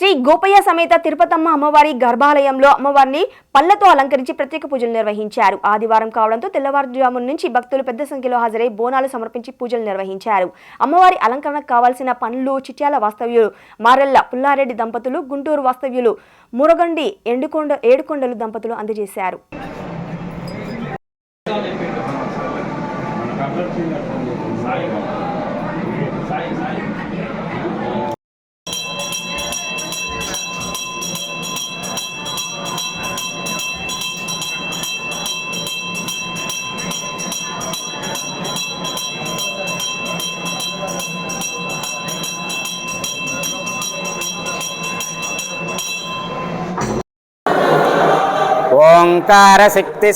శ్రీ గోపయ్య సమేత తిరుపతమ్మ అమ్మవారి గర్భాలయంలో అమ్మవారిని పళ్ళతో అలంకరించి ప్రత్యేక పూజలు నిర్వహించారు. ఆదివారం కావడంతో తెల్లవారుజాము నుంచి భక్తులు పెద్ద సంఖ్యలో హాజరై బోనాలు సమర్పించి పూజలు నిర్వహించారు. అమ్మవారి అలంకరణకు కావాల్సిన పనులు చిట్యాల వాస్తవ్యులు మారెల్ల పుల్లారెడ్డి దంపతులు గుంటూరు వాస్తవ్యులు మురగండి ఎండుకొండ ఏడుకొండలు దంపతులు అందజేశారు. సాయి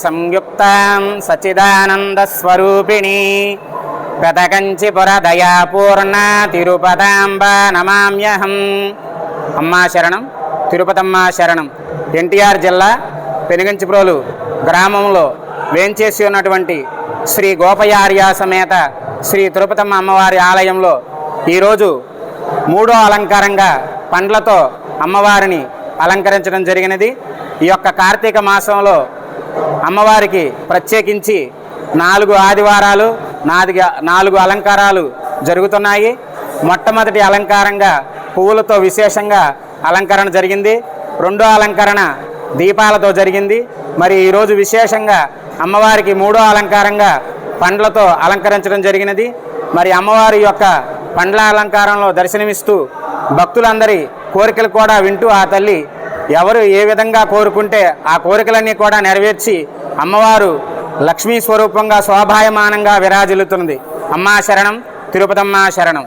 సంయుక్తాం సచిదానందస్వరూపిణి పెదకంచిపుర దయాపూర్ణ తిరుపతాంబ నమామ్యహం. అమ్మా శరణం తిరుపతమ్మ శరణం. ఎన్టీఆర్ జిల్లా పెనుగంచిప్రోలు గ్రామంలో వేంచేసి ఉన్నటువంటి శ్రీ గోపయార్య సమేత శ్రీ తిరుపతమ్మ అమ్మవారి ఆలయంలో ఈరోజు మూడో అలంకారంగా పండ్లతో అమ్మవారిని అలంకరించడం జరిగినది. ఈ యొక్క కార్తీక మాసంలో అమ్మవారికి ప్రత్యేకించి నాలుగు ఆదివారాలు నాలుగు నాలుగు అలంకారాలు జరుగుతున్నాయి. మొట్టమొదటి అలంకారంగా పువ్వులతో విశేషంగా అలంకరణ జరిగింది. రెండో అలంకరణ దీపాలతో జరిగింది. మరి ఈరోజు విశేషంగా అమ్మవారికి మూడో అలంకారంగా పండ్లతో అలంకరించడం జరిగినది. మరి అమ్మవారి యొక్క పండ్ల అలంకారంలో దర్శనమిస్తూ భక్తులందరి కోరికలు కూడా వింటూ ఆ తల్లి ఎవరు ఏ విధంగా కోరుకుంటే ఆ కోరికలన్నీ కూడా నెరవేర్చి అమ్మవారు లక్ష్మీ స్వరూపంగా శోభాయమానంగా విరాజిల్లుతున్నది. అమ్మా శరణం తిరుపతమ్మ శరణం.